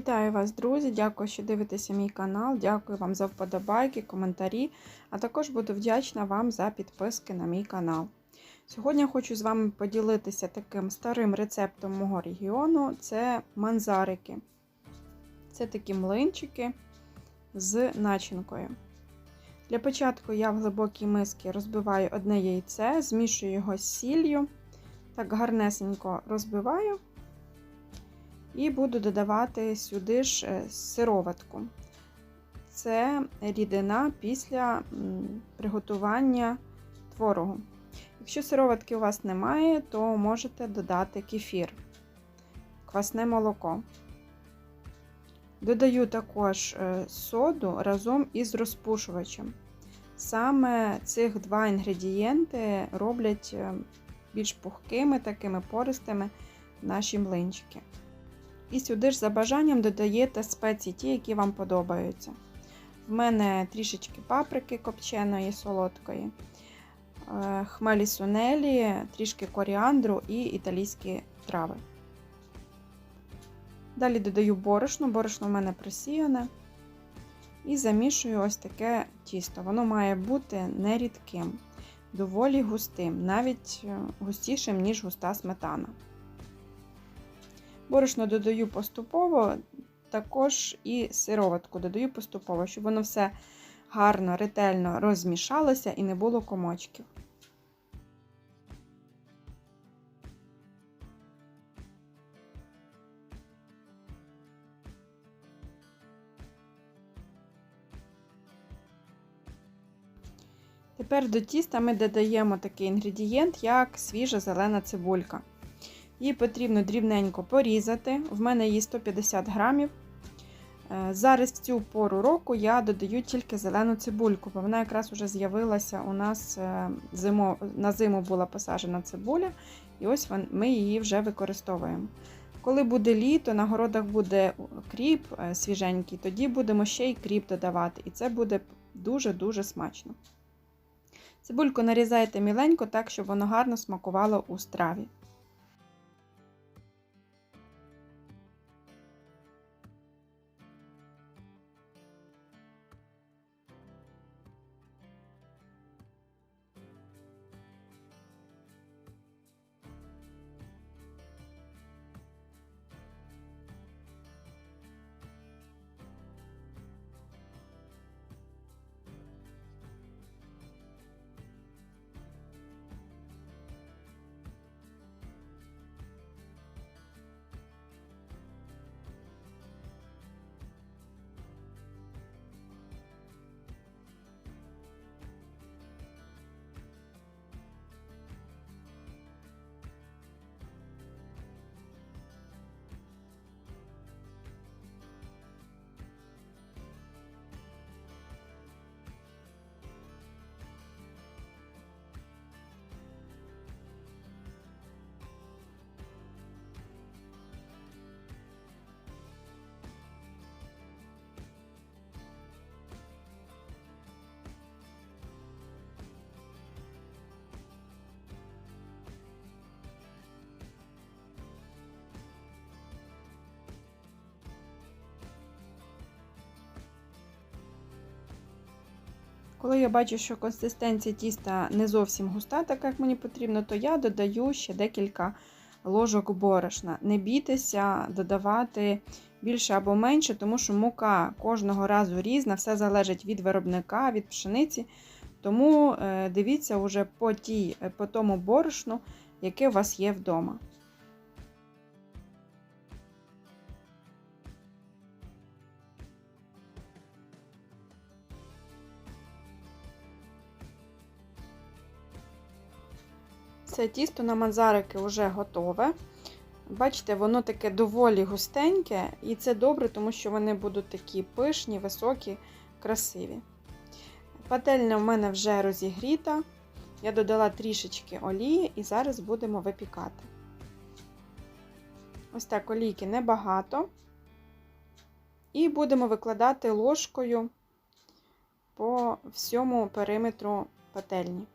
Вітаю вас, друзі! Дякую, що дивитеся мій канал. Дякую вам за вподобайки, коментарі, а також буду вдячна вам за підписки на мій канал. Сьогодні хочу з вами поділитися таким старим рецептом мого регіону це манзарики. Це такі млинчики з начинкою. Для початку я в глибокій мисці розбиваю одне яйце, змішую його з сіллю, так гарнесенько розбиваю. І буду додавати сюди ж е, сироватку. Це рідина після приготування творогу. Якщо сироватки у вас немає, то можете додати кефір, квасне молоко. Додаю також е, соду разом із розпушувачем. Саме цих два інгредієнти роблять е, більш пухкими, такими пористими наші млинчики. І сюди ж за бажанням додаєте спеції, ті, які вам подобаються. В мене трішечки паприки копченої, солодкої, е, хмелі сунелі, трішки коріандру і італійські трави. Далі додаю борошно, борошно в мене просіяне. І замішую ось таке тісто. Воно має бути не рідким, доволі густим, навіть е, густішим, ніж густа сметана. Борошно додаю поступово, також і сироватку додаю поступово, щоб воно все гарно, ретельно розмішалося і не було комочків. Тепер до тіста ми додаємо такий інгредієнт, як свіжа зелена цибулька. Її потрібно дрібненько порізати. В мене її 150 грамів. Е, зараз в цю пору року я додаю тільки зелену цибульку, бо вона якраз вже з'явилася у нас е, зимо, на зиму була посаджена цибуля, і ось ми її вже використовуємо. Коли буде літо, на городах буде кріп е, свіженький, тоді будемо ще й кріп додавати, і це буде дуже-дуже смачно. Цибульку нарізайте міленько, так, щоб воно гарно смакувало у страві. Коли я бачу, що консистенція тіста не зовсім густа, так як мені потрібно, то я додаю ще декілька ложок борошна. Не бійтеся додавати більше або менше, тому що мука кожного разу різна, все залежить від виробника, від пшениці. Тому е, дивіться вже по, тій, по тому борошну, яке у вас є вдома. Це тісто на манзарики вже готове. Бачите, воно таке доволі густеньке, і це добре, тому що вони будуть такі пишні, високі, красиві. Пательня в мене вже розігріта. Я додала трішечки олії і зараз будемо випікати. Ось так олійки небагато. І будемо викладати ложкою по всьому периметру пательні.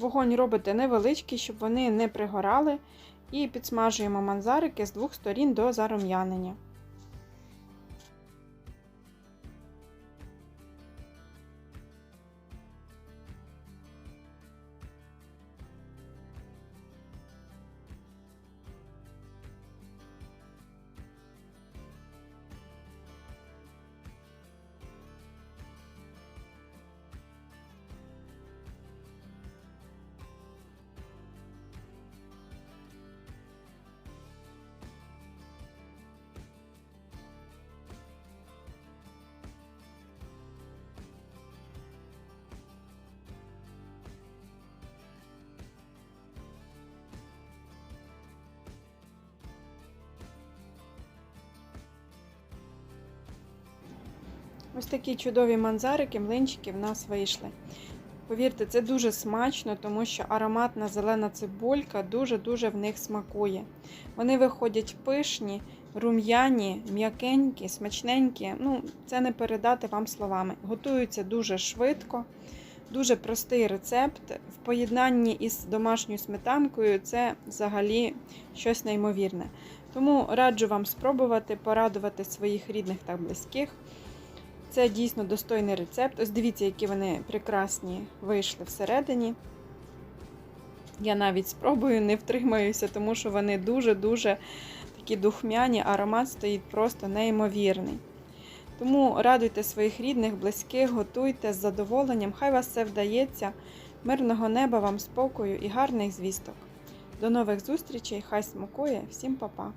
Вогонь робите невеличкий, щоб вони не пригорали. І підсмажуємо манзарики з двох сторін до зарум'янення. Ось такі чудові манзарики, млинчики в нас вийшли. Повірте, це дуже смачно, тому що ароматна зелена цибулька дуже-дуже в них смакує. Вони виходять пишні, рум'яні, м'якенькі, смачненькі. Ну, це не передати вам словами. Готуються дуже швидко, дуже простий рецепт. В поєднанні із домашньою сметанкою це взагалі щось неймовірне. Тому раджу вам спробувати порадувати своїх рідних та близьких. Це дійсно достойний рецепт. Ось дивіться, які вони прекрасні вийшли всередині. Я навіть спробую, не втримаюся, тому що вони дуже-дуже такі духмяні, аромат стоїть просто неймовірний. Тому радуйте своїх рідних, близьких, готуйте з задоволенням. Хай вас все вдається. Мирного неба вам спокою і гарних звісток. До нових зустрічей! Хай смакує! Всім па-па!